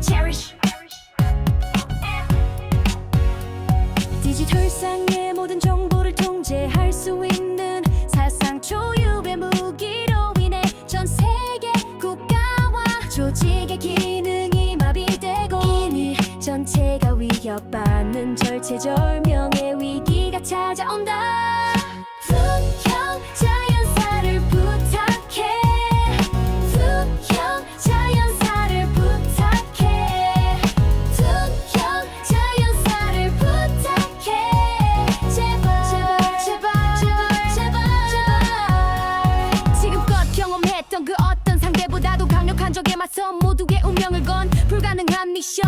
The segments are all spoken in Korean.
cherish. 디지털상의 모든 정보를 통제할 수 있는 사상 초유의 무기로 인해 전 세계 국가와 조직의 기능이 마비되고 이미 전체가 위협받는 절체절명의 위기가 찾아온다.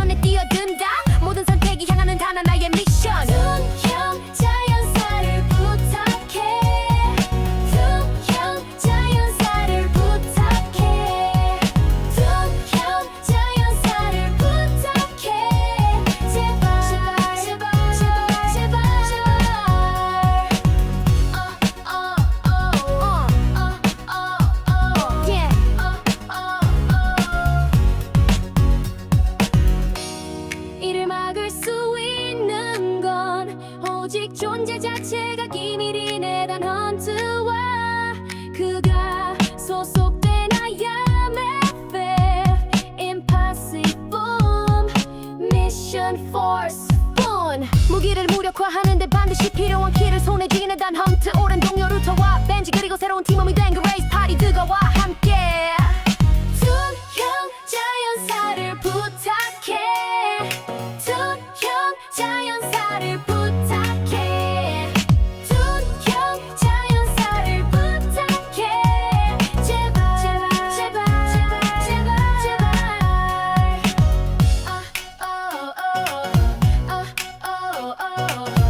손에 뛰어든다 존재 자체가 기밀이네 단 헌트와 그가 소속된 I am FM Impossible Mission Force 1 무기를 무력화하는데 반드시 필요한 키를 손에 쥐 oh, oh.